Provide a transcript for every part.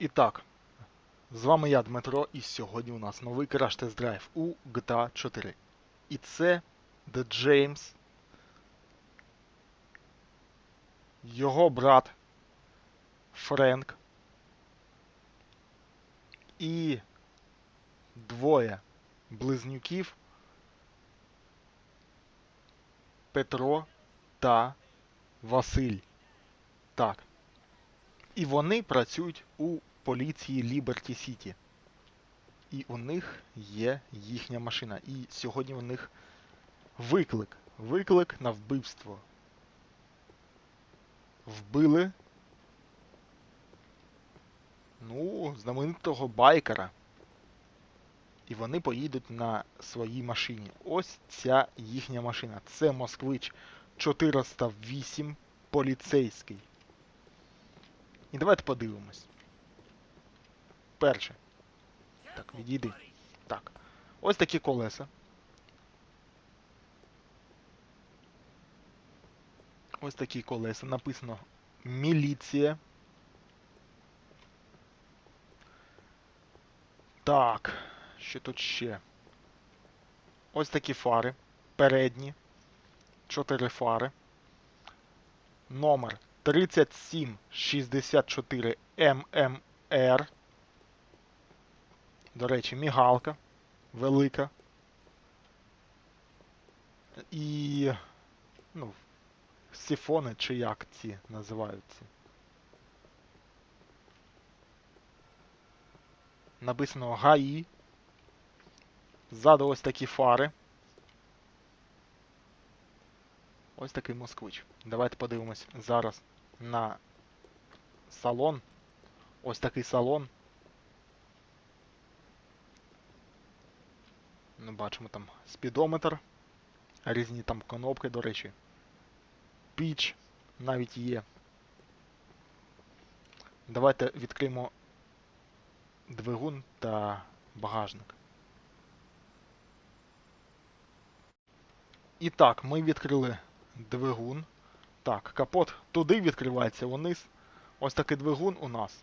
І так, з вами я, Дмитро, і сьогодні у нас новий Test Drive у GTA 4. І це The James, його брат Френк і двоє близнюків Петро та Василь. Так. І вони працюють у поліції Liberty City. І у них є їхня машина. І сьогодні у них виклик. Виклик на вбивство. Вбили. Ну, знаменитого байкера. І вони поїдуть на своїй машині. Ось ця їхня машина. Це Москвич 408 поліцейський. І давайте подивимось. Перше. Так, відійди. Так. Ось такі колеса. Ось такі колеса. Написано міліція. Так. Що тут ще? Ось такі фари. Передні. Чотири фари. Номер 3764 ММР. До речі, мігалка велика. І. Ну, сифони чи як ці називаються. Написано ГАІ. Ззаду ось такі фари. Ось такий москвич. Давайте подивимось зараз на салон. Ось такий салон. Ну, бачимо там спідометр. Різні там кнопки, до речі. Піч навіть є. Давайте відкриємо двигун та багажник. І так, ми відкрили двигун. Так, капот туди відкривається вниз. Ось такий двигун у нас.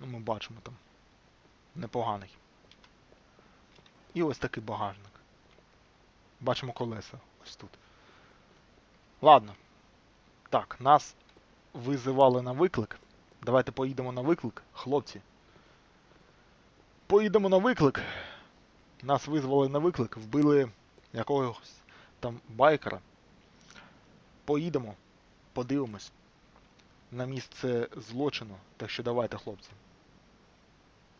Ну, ми бачимо там. Непоганий. І ось такий багажник. Бачимо колеса ось тут. Ладно. Так, нас визивали на виклик. Давайте поїдемо на виклик, хлопці. Поїдемо на виклик. Нас визвали на виклик, вбили якогось там байкера. Поїдемо, подивимось на місце злочину. Так що давайте, хлопці.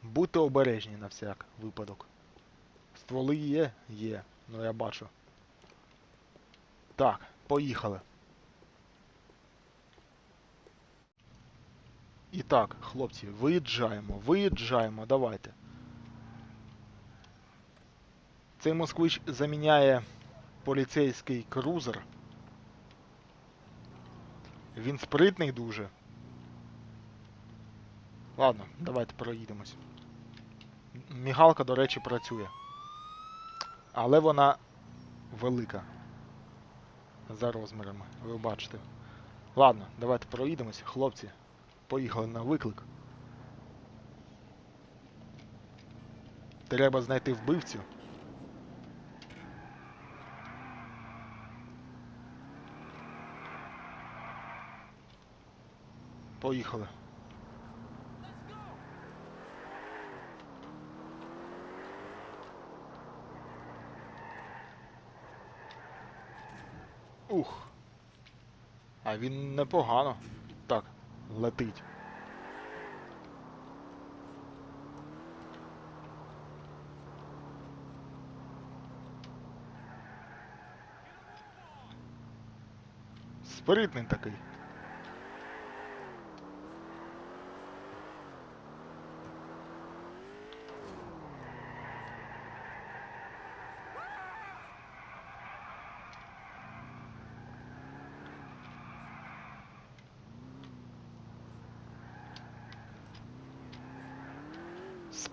Будьте обережні на всяк випадок. Стволи є? Є. Ну я бачу. Так, поїхали. І так, хлопці, виїжджаємо, виїжджаємо, давайте. Цей москвич заміняє поліцейський крузер. Він спритний дуже. Ладно, давайте проїдемось. Мігалка, до речі, працює. Але вона велика. За розмірами, ви бачите. Ладно, давайте проїдемось, хлопці. Поїхали на виклик. Треба знайти вбивцю. Поїхали. Ух. А він непогано. Так, летить. Спритний такий.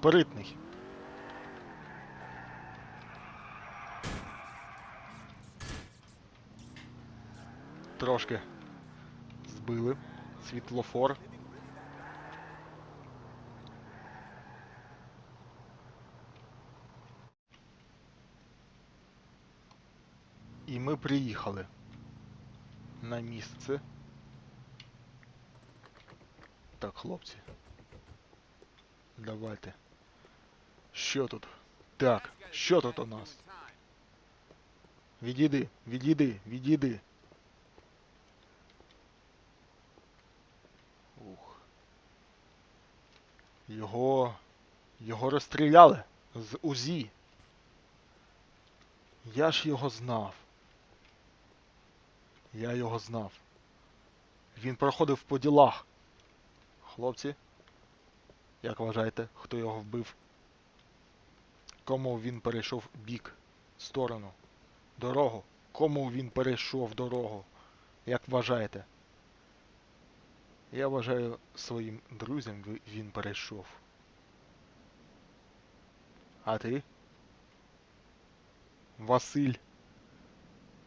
спиритний. Трошки збили світлофор. І ми приїхали на місце. Так, хлопці, давайте. Що тут? Так, що тут у нас? Відійди, відійди, відійди. Ух. Його. Його розстріляли з УЗІ. Я ж його знав. Я його знав. Він проходив по ділах. Хлопці, як вважаєте, хто його вбив? Кому він перейшов бік, сторону, дорогу? Кому він перейшов дорогу? Як вважаєте? Я вважаю, своїм друзям він перейшов. А ти? Василь.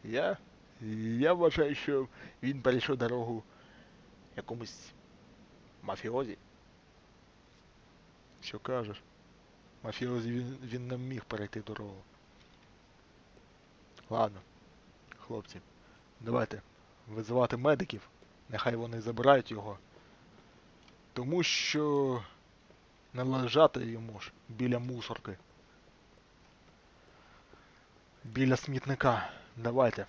Я? Я вважаю, що він перейшов дорогу якомусь мафіозі. Що кажеш? Мафіозі він, він не міг перейти дорогу. Ладно, хлопці, давайте визивати медиків. Нехай вони забирають його. Тому що не лежати йому ж біля мусорки. Біля смітника. Давайте.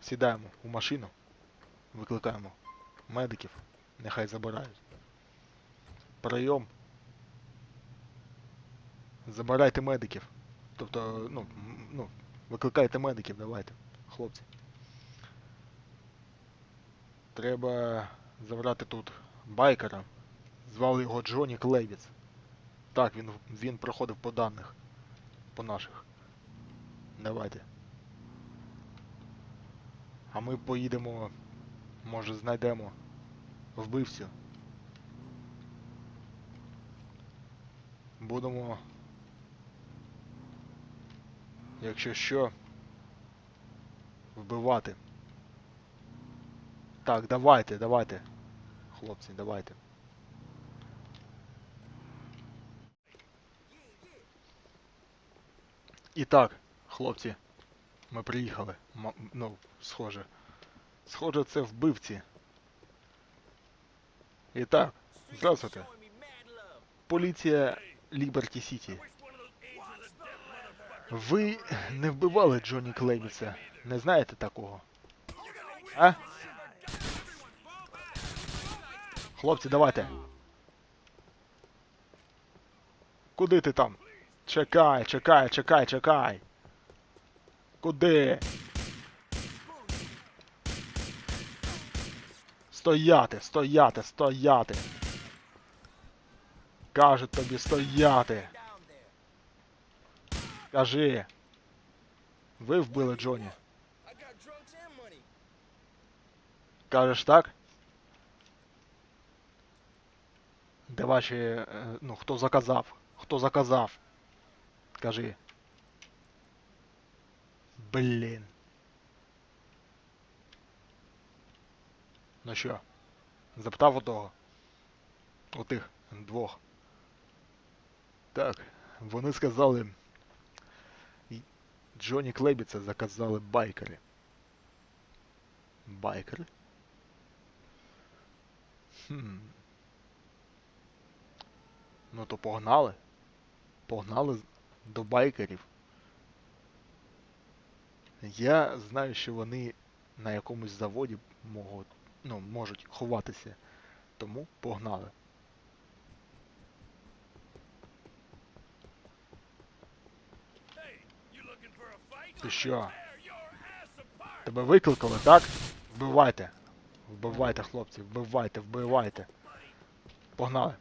Сідаємо у машину. Викликаємо медиків. Нехай забирають. Прийом. Забирайте медиків. Тобто, ну, ну, викликайте медиків, давайте, хлопці. Треба забрати тут байкера. Звали його Джоні Клейвіц. Так, він, він проходив по даних. По наших. Давайте. А ми поїдемо, може знайдемо вбивцю. Будемо, якщо що, вбивати. Так, давайте, давайте. Хлопці, давайте. І так, хлопці, ми приїхали. М- ну, схоже. Схоже, це вбивці. І так, здравствуйте. Поліція Ліберті Сіті. Ви не вбивали Джонні Клейвіса. Не знаєте такого? А? Хлопці, давайте. Куди ти там? Чекай, чекай, чекай, чекай. Куди? Стояти, стояти, стояти. Кажуть тобі стояти. Кажи. Ви вбили Джоні. Кажеш так? Де ваші. е, Ну, хто заказав? Хто заказав? Кажи. Блін. Ну що? Запитав у того? У тих двох. Так, вони сказали. Джоні Клебіца заказали байкери. Байкери? Хм. Ну то погнали. Погнали до байкерів. Я знаю, що вони на якомусь заводі можуть, ну, можуть ховатися. Тому погнали. Ти що? Тебе викликали, так? Вбивайте. Вбивайте, хлопці, вбивайте, вбивайте. Погнали.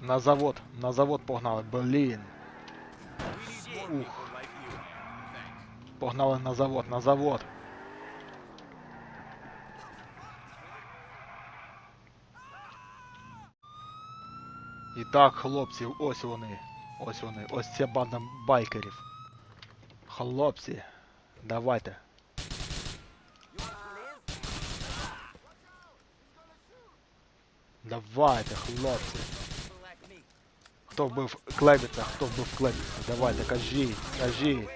На завод, на завод погнали, блін. Ух. Погнали на завод, на завод. І так, хлопців, ось вони. Ось вони. Ось ця банда байкерів. Хлопці, давайте. Давайте, хлопці. Хто вбив клебіца, хто вбив клебіца? Давайте, кажіть, кажіть.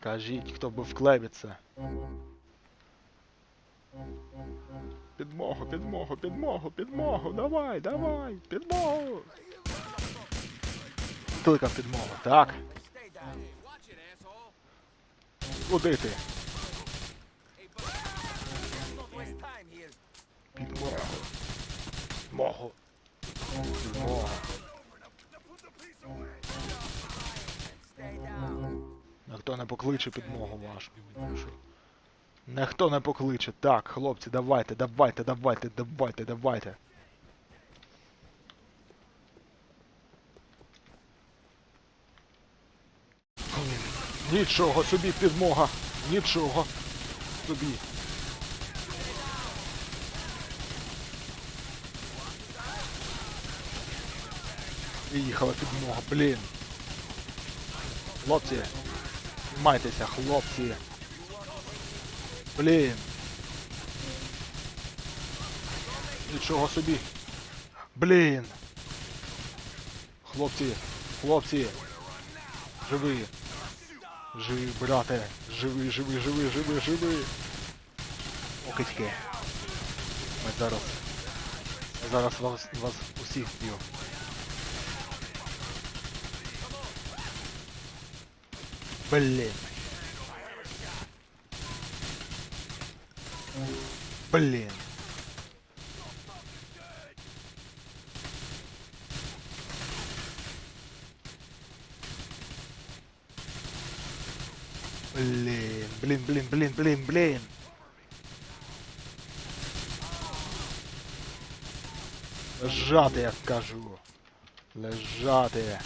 Кажіть, хто вбив клебіца. Підмогу, підмогу, підмогу, підмогу, давай, давай, підмогу. Кликав підмогу, так. Куди ти? Підмогу. Підмогу. Підмогу. Ніхто не покличе підмогу вашу. Ніхто не покличе. Так, хлопці, давайте, давайте, давайте, давайте, давайте. Нічого собі підмога. Нічого собі. Приїхала підмога, блін. Хлопці. Майтеся, хлопці. Блін. Нічого собі. Блін. Хлопці, хлопці. Живи. Живи, брате. Живи, живи, живи, живи, живи. Окитьки. Ми зараз. Я зараз вас, вас усіх б'ю. Блін. Блін. Блін, блін, блін, блін, блін, блін. Лежати, я кажу. Лежати.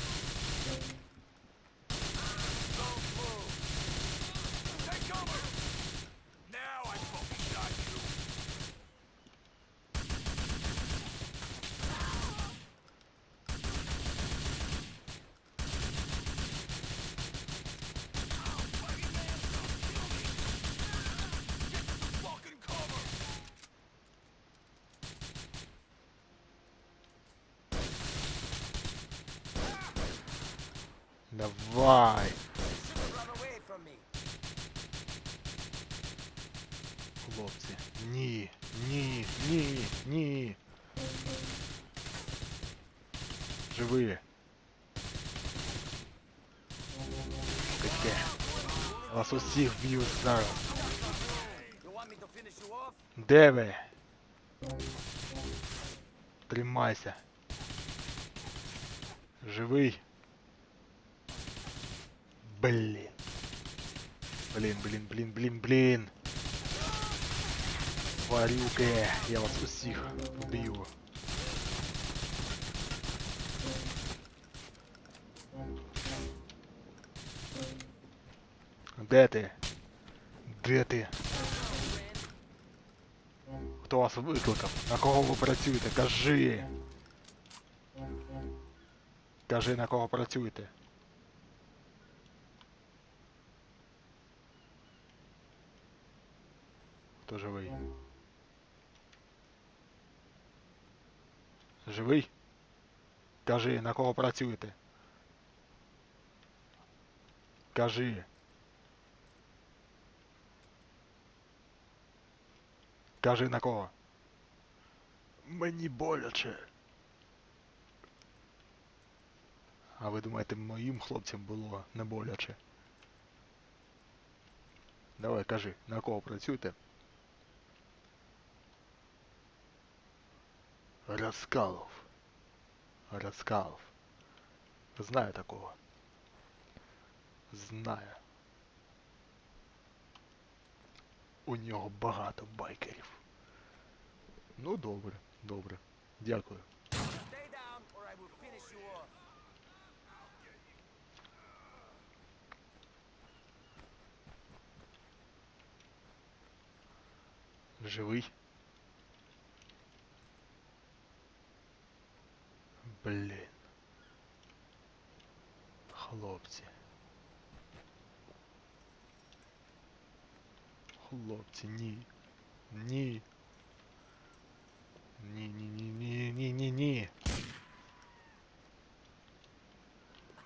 Давай. Хлопці. Ні, ні, ні, ні. Живи. Таке. Вас усіх б'ють зараз. Де ви? Тримайся. Живий. Блін. Блін, блін, блін, блін, блін. Тварюки, я вас усіх вб'ю. Де ти? Де ти? Хто вас викликав? На кого ви працюєте? Кажи. Кажи, на кого працюєте. Хто живий? Живий? Кажи, на кого працюєте? Кажи. Кажи на кого? Мені боляче. А ви думаєте, моїм хлопцям було не боляче? Давай, кажи, на кого працюєте? Раскалов. Раскалов. Знаю такого. Знаю. У нього багато байкерів. Ну добре, добре. Дякую. Живий? Блін. Хлопці. Хлопці, ні. Ні. Ні, ні, ні, ні, ні, ні, ні.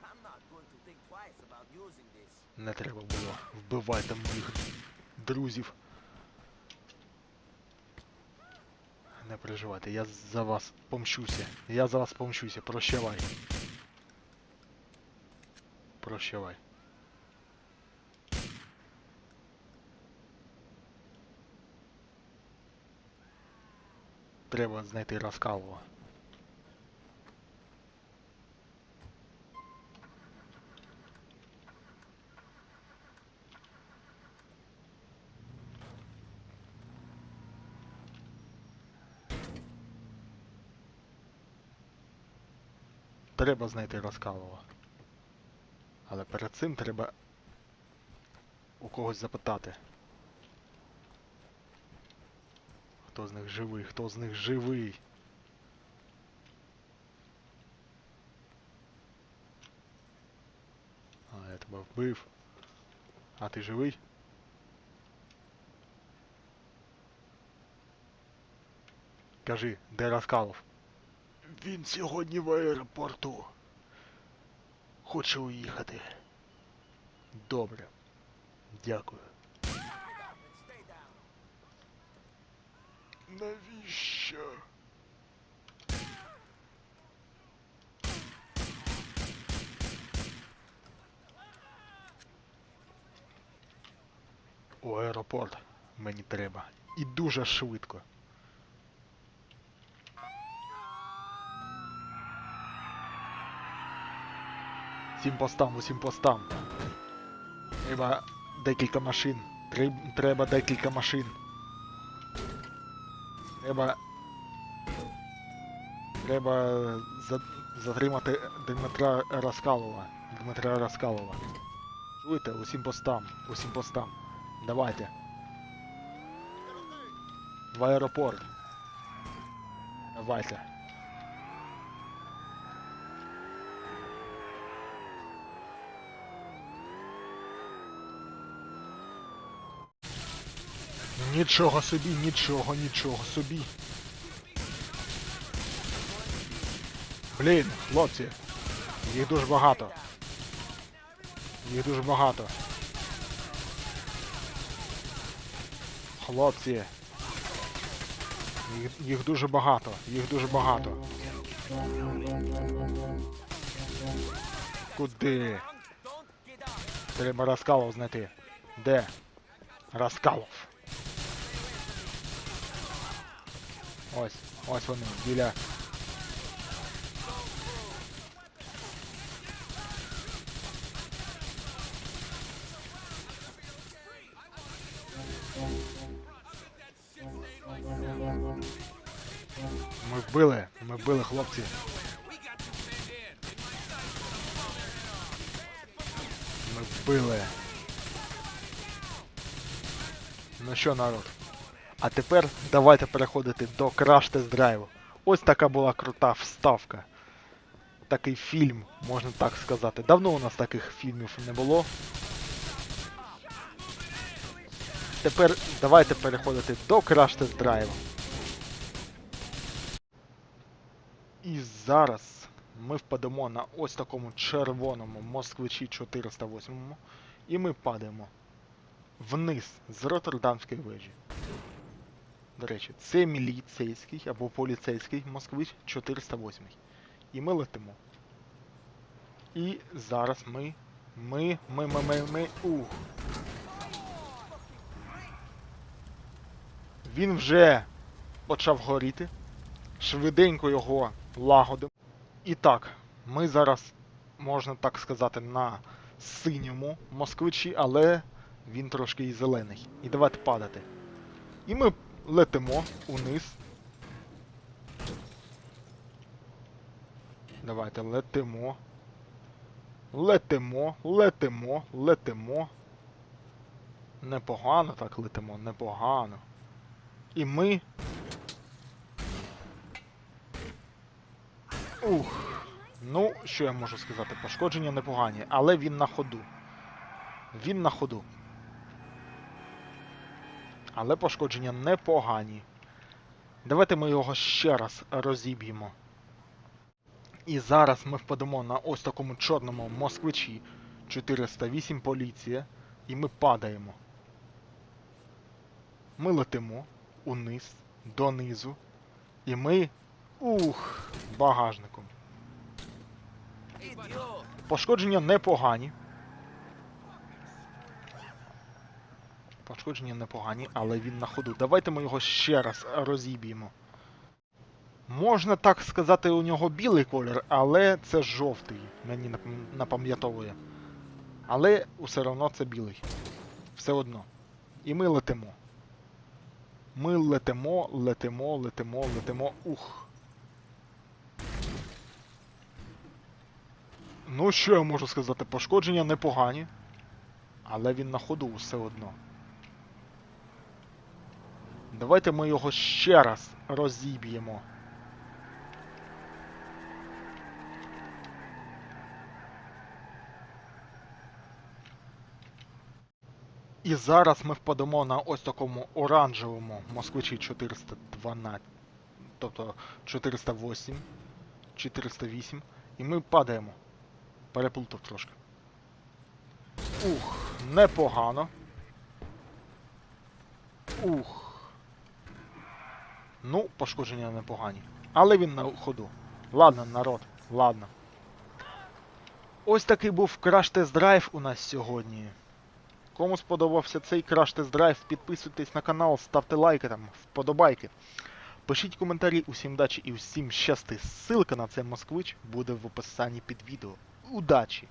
I'm not going to think twice about using this. Не треба було вбивати моїх друзів. Переживайте, я за вас помщуся. Я за вас помщуся. Прощавай. Прощавай. Треба знайти Раскалова. Треба знайти Раскалова. Але перед цим треба у когось запитати. Хто з них живий? Хто з них живий? А, я тебе вбив. А ти живий? Кажи, де Раскалов? Він сьогодні в аеропорту. Хоче уїхати. Добре. Дякую. Навіщо? У аеропорт мені треба. І дуже швидко. Всім постам, усім постам. Треба декілька машин. Треба декілька машин. Треба. Треба затримати Дмитра Раскалова. Дмитра Раскалова. Чуєте? Усім постам. Усім постам. Давайте. В аеропорт. Давайте. Нічого собі, нічого, нічого собі. Блін, хлопці. Їх дуже багато. Їх дуже багато. Хлопці. Їх, їх дуже багато. Їх дуже багато. Куди? Треба Раскалов знайти. Де? Раскалов. Ось, ось вони, біля. Ми вбили, ми вбили хлопці. Ми вбили. Ну що, народ? А тепер давайте переходити до краш тест драйву. Ось така була крута вставка. Такий фільм, можна так сказати. Давно у нас таких фільмів не було. Тепер давайте переходити до краш тест драйву. І зараз ми впадемо на ось такому червоному москвичі 408 і ми падаємо вниз з Роттердамської вежі. До речі, це міліцейський або поліцейський москвич 408. І ми летимо. І зараз ми. Ми. Ми. Ми. Ми. ми ух. Він вже почав горіти. Швиденько його лагодимо. І так, ми зараз, можна так сказати, на синьому москвичі, але він трошки і зелений. І давайте падати. І ми летимо униз. Давайте летимо. Летимо, летимо, летимо. Непогано так летимо, непогано. І ми. Ух. Ну, що я можу сказати? Пошкодження непогані, але він на ходу. Він на ходу. Але пошкодження непогані. Давайте ми його ще раз розіб'ємо. І зараз ми впадемо на ось такому чорному москвичі 408 поліція, і ми падаємо. Ми летимо униз, донизу, і ми. Ух, багажником. Пошкодження непогані. Пошкодження непогані, але він на ходу. Давайте ми його ще раз розіб'ємо. Можна так сказати, у нього білий колір, але це жовтий, мені напам'ятовує. Але все одно це білий. Все одно. І ми летимо. Ми летимо, летимо, летимо, летимо. Ух. Ну, що я можу сказати? Пошкодження непогані, але він на ходу все одно. Давайте ми його ще раз розіб'ємо. І зараз ми впадемо на ось такому оранжевому москвичі 412, тобто 408, 408, і ми падаємо. Переплутав трошки. Ух, непогано. Ух. Ну, пошкодження непогані. Але він на ходу. Ладно, народ, ладно. Ось такий був краш-тест-драйв у нас сьогодні. Кому сподобався цей краш-тест-драйв, підписуйтесь на канал, ставте лайки там, вподобайки. Пишіть коментарі, усім дачі і усім щасти. Ссылка на цей москвич буде в описанні під відео. Удачі!